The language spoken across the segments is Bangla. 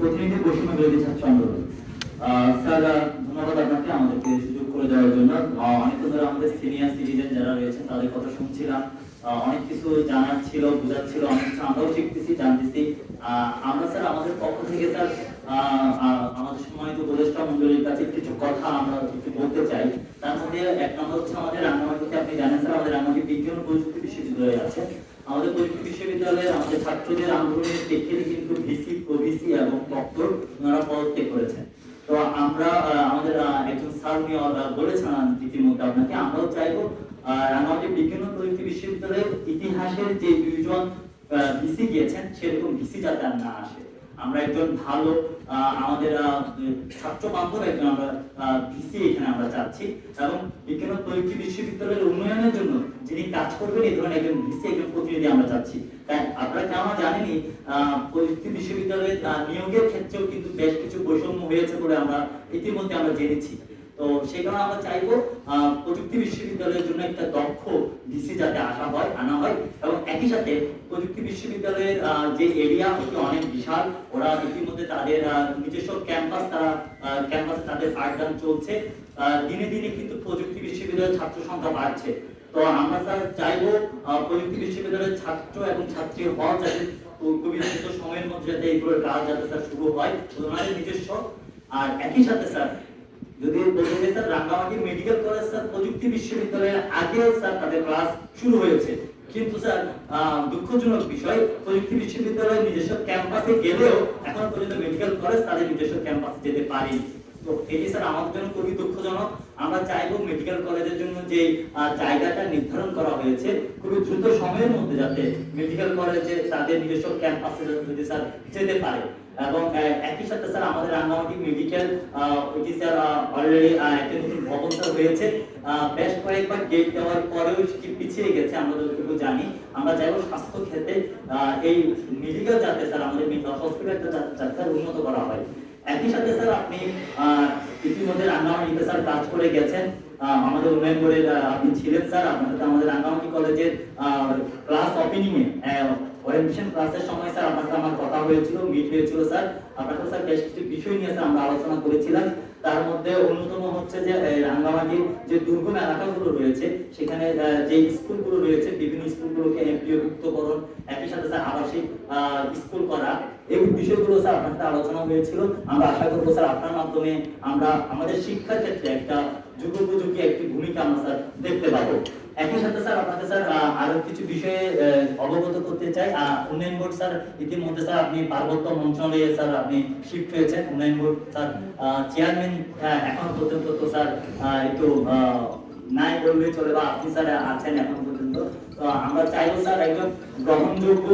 প্রতিনিধি বৈষম্য বিরোধী ছাত্র স্যার ধন্যবাদ আপনাকে আমাদেরকে সুযোগ করে দেওয়ার জন্য। অনেকক্ষণ ধরে আমাদের সিনিয়র সিটিজেন যারা রয়েছেন তাদের কথা শুনছিলাম। অনেক কিছু জানার ছিল, বোঝার ছিল, অনেক কিছু আমরাও শিখতেছি, জানতেছি। আমরা স্যার আমাদের পক্ষ থেকে স্যার আমাদের সম্মানিত উপদেষ্টা মন্ডলীর কাছে কিছু কথা আমরা একটু বলতে চাই। তার মধ্যে এক নম্বর হচ্ছে আমাদের রাঙ্গামাটিতে আপনি জানেন স্যার, আমাদের বিজ্ঞান প্রযুক্তি বিশ্ববিদ্যালয় আছে। আমাদের পরীক্ষা বিশ্ববিদ্যালয়ের আমাদের ছাত্রদের আন্দোলনের প্রেক্ষিতে কিন্তু ভিসি ওবিসি এবং ডক্টর ওনারা পদত্যাগ করেছেন। তো আমরা আমাদের একজন স্যার উনি বলেছেন ইতিমধ্যে আপনাকে, আমরাও চাইব রাঙ্গামাটি বিজ্ঞান ও প্রযুক্তি বিশ্ববিদ্যালয়ের ইতিহাসের যে দুইজন ভিসি গিয়েছেন, সেরকম ভিসি যাতে না আসে। আমরা একজন ভালো আমাদের ছাত্র বান্ধব একজন আমরা ভিসি এখানে আমরা চাচ্ছি এবং বিজ্ঞান প্রযুক্তি বিশ্ববিদ্যালয়ের উন্নয়নের জন্য যিনি কাজ করবেন, এই ধরনের একজন ভিসি, একজন প্রতিনিধি আমরা চাচ্ছি তাই আপনারা কি আমরা জানেনি প্রযুক্তি বিশ্ববিদ্যালয়ে নিয়োগের ক্ষেত্রেও কিন্তু বেশ কিছু বৈষম্য হয়েছে বলে আমরা ইতিমধ্যে আমরা জেনেছি। তো কারণে আমরা চাইব প্রযুক্তি বিশ্ববিদ্যালয়ের জন্য একটা দক্ষ ভিসি যাতে আসা হয়, আনা হয়। এবং একই সাথে প্রযুক্তি বিশ্ববিদ্যালয়ের যে এরিয়া ওটি অনেক বিশাল, ওরা ইতিমধ্যে তাদের নিজস্ব ক্যাম্পাস তারা ক্যাম্পাসে তাদের পাঠদান চলছে। দিনে দিনে কিন্তু প্রযুক্তি বিশ্ববিদ্যালয়ের ছাত্র সংখ্যা বাড়ছে। তো আমরা স্যার চাইব প্রযুক্তি বিশ্ববিদ্যালয়ের ছাত্র এবং ছাত্রী হওয়া যাতে খুবই সময়ের মধ্যে যাতে এইগুলোর কাজ যাতে স্যার শুরু হয়। ওনাদের নিজস্ব। আর একই সাথে স্যার যদি বলতে চাই sir, Rangamati medical college, sir, প্রযুক্তি বিশ্ববিদ্যালয়ের আগে স্যার তাদের ক্লাস শুরু হয়েছে। কিন্তু স্যার দুঃখজনক বিষয়, প্রযুক্তি বিশ্ববিদ্যালয়ের নিজস্ব ক্যাম্পাসে গেলেও এখন পর্যন্ত মেডিকেল কলেজ তাদের নিজস্ব ক্যাম্পাসে যেতে পারেনি। তো এটি স্যার আমাদের জন্য খুবই দুঃখজনক। আমরা মেডিকেল কলেজের জন্য যে জায়গাটা নির্ধারণ করা হয়েছে, খুবই দ্রুত সময়ের মধ্যে যাতে মেডিকেল কলেজে তাদের নিজস্ব ক্যাম্পাসে স্যার যেতে পারে। এবং একই সাথে স্যার, আমাদের Rangamati medical OT sir already একটা নতুন ভবন স্যার হয়েছে। বেশ কয়েকবার গেট দেওয়ার পরেও পিছিয়ে গেছে আমরা যতটুকু জানি। আমরা চাইব স্বাস্থ্য ক্ষেত্রে এই মেডিকেল যাতে স্যার আমাদের হসপিটালটা যাতে স্যার উন্নত করা হয়। একই সাথে স্যার আপনি ইতিমধ্যে রাঙ্গামাটিতে স্যার কাজ করে গেছেন। আমাদের উন্নয়ন বোর্ডের আপনি ছিলেন স্যার। আপনাদের আমাদের রাঙ্গামাটি কলেজের ক্লাস ওপেনিং এ ওরিয়েন্টেশন ক্লাসের সময় স্যার আপনার আমার কথা হয়েছিল মিট হয়েছিল স্যার। আপনার স্যার বেশ কিছু বিষয় নিয়ে স্যার আমরা আলোচনা করেছিলাম। তার মধ্যে অন্যতম হচ্ছে যে রাঙ্গামাটির যে দুর্গম এলাকাগুলো রয়েছে, সেখানে যে স্কুলগুলো রয়েছে, বিভিন্ন স্কুলগুলোকে এমপিওভুক্তকরণ একই সাথে স্যার আবাসিক স্কুল করা, এই বিষয়গুলো স্যার আপনার সাথে আলোচনা হয়েছিল। আমরা আশা করব স্যার আপনার মাধ্যমে আমরা আমাদের শিক্ষার ক্ষেত্রে একটা যুগোপযোগী একটি ভূমিকা আমরা স্যার দেখতে পাবো। একই সাথে স্যার আপনাকে স্যার আরও কিছু বিষয়ে অবগত করতে চাই। উন্নয়ন বোর্ড, স্যার, ইতিমধ্যে, স্যার, আপনি পার্বত্য মন্ত্রণালয়ে, স্যার, আপনি শিফট হয়েছেন। উন্নয়ন বোর্ড, স্যার চেয়ারম্যান এখন পর্যন্ত তো, স্যার একটু নাই বললে চলে বা আপনি, স্যার, আছেন এখন পর্যন্ত। তো আমরা চাইব, স্যার, একজন গ্রহণযোগ্য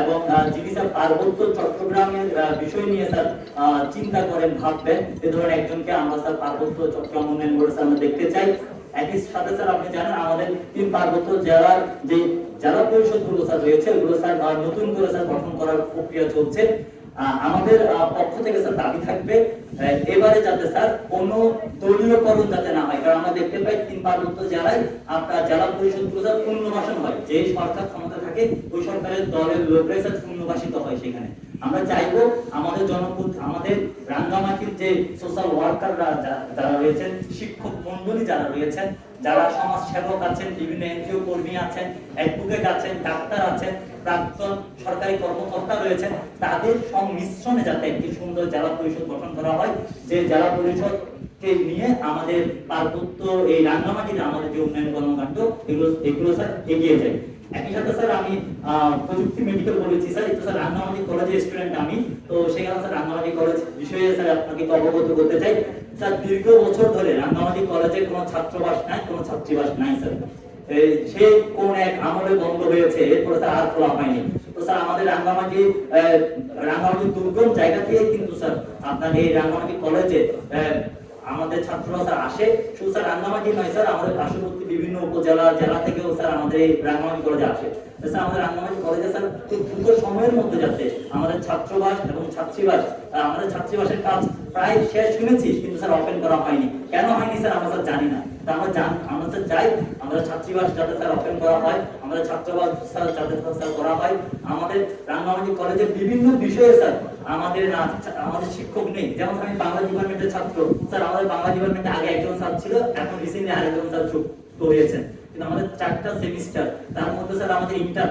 এবং যিনি, স্যার, পার্বত্য চট্টগ্রামের বিষয় নিয়ে, স্যার চিন্তা করেন, ভাববেন এ ধরনের একজনকে আমরা, স্যার, পার্বত্য চট্টগ্রাম উন্নয়ন বোর্ডে, স্যার, আমরা দেখতে চাই। একই সাথে স্যার, আপনি জানেন আমাদের তিন পার্বত্য জেলার যে জেলা পরিষদগুলো স্যার রয়েছে, ওগুলো স্যার নতুন করে স্যার গঠন করার প্রক্রিয়া চলছে। আমাদের পক্ষ থেকে স্যার দাবি থাকবে এবারে যাতে স্যার কোনো দলীয়করণ যাতে না হয়। কারণ আমরা দেখতে পাই তিন পার্বত্য জেলায় আপনার জেলা পরিষদ স্যার পুনর্বাসন হয়। যে সরকার ক্ষমতা থাকে, ওই সরকারের দলের লোকরাই স্যার পুনর্বাসিত হয় সেখানে। আমরা চাইব আমাদের জনপদ আমাদের রাঙ্গামাটির যে সোশ্যাল ওয়ার্কাররা যারা রয়েছেন, শিক্ষক মন্ডলী যারা রয়েছেন, যারা সমাজ সেবক আছেন, বিভিন্ন এনজিও কর্মী আছেন অ্যাডভোকেট আছেন, ডাক্তার আছেন, প্রাক্তন সরকারি কর্মকর্তা রয়েছেন, তাদের সংমিশ্রণে যাতে একটি সুন্দর জেলা পরিষদ গঠন করা হয়, যে জেলা পরিষদ কে নিয়ে আমাদের পার্বত্য এই রাঙ্গামাটির আমাদের যে উন্নয়ন কর্মকাণ্ড, এগুলো এগুলো স্যার এগিয়ে যায়। একই সাথে স্যার আমি প্রযুক্তি মেডিকেল বলেছি স্যার। একটু স্যার রাঙ্গামাটি কলেজের স্টুডেন্ট আমি। তো সেখানে স্যার রাঙ্গামাটি কলেজ বিষয়ে স্যার আপনাকে অবগত করতে চাই। স্যার, দীর্ঘ বছর ধরে রাঙ্গামাটি কলেজে কোনো ছাত্রবাস নাই, কোনো ছাত্রীবাস নাই স্যার। সে কোন এক আমলে বন্ধ হয়েছে, এরপরে স্যার আর খোলা হয়নি। তো স্যার, আমাদের রাঙ্গামাটি রাঙ্গামাটি দুর্গম জায়গা থেকে কিন্তু স্যার আপনার এই রাঙ্গামাটি কলেজে আমাদের ছাত্ররা স্যার আসে। শুধু স্যার রাঙ্গামাটি নয় স্যার, আমাদের পার্শ্ববর্তী বিভিন্ন উপজেলা, জেলা থেকেও স্যার আমাদের এই রাঙ্গামাটি কলেজে আসে। স্যার, আমাদের রাঙ্গামাটি কলেজে স্যার খুব দ্রুত সময়ের মধ্যে যাতে আমাদের ছাত্রবাস এবং ছাত্রীবাস আমাদের ছাত্রীবাসের কাজ প্রায় শেষ শুনেছি, কিন্তু স্যার ওপেন করা হয়নি। কেন হয়নি স্যার আমরা স্যার জানি না। তা আমরা আমরা চাই আমাদের ছাত্রীবাস যাতে স্যার অপেন করা হয় আমাদের ছাত্রাবাস স্যার যাতে স্যার করা হয়। আমাদের রাঙ্গামাটি কলেজের বিভিন্ন বিষয়ে স্যার আমাদের আমাদের শিক্ষক নেই। যেমন আমি বাংলা ডিপার্টমেন্টের ছাত্র, স্যার আমাদের বাংলা ডিপার্টমেন্টে আগে একজন স্যার ছিল, এখন রিসেন্টলি আরেকজন স্যার যুক্ত হয়েছেন। কিন্তু আমাদের চারটা সেমিস্টার তার মধ্যে স্যার আমাদের ইন্টার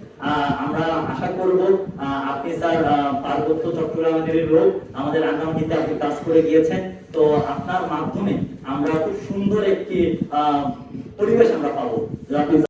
আমরা আশা করব আপনি স্যার পার্বত্য চট্টগ্রামের লোক আমাদের রাঙ্গামাটিতে আপনি কাজ করে গিয়েছেন। তো আপনার মাধ্যমে আমরা খুব সুন্দর একটি পরিবেশ আমরা পাবো।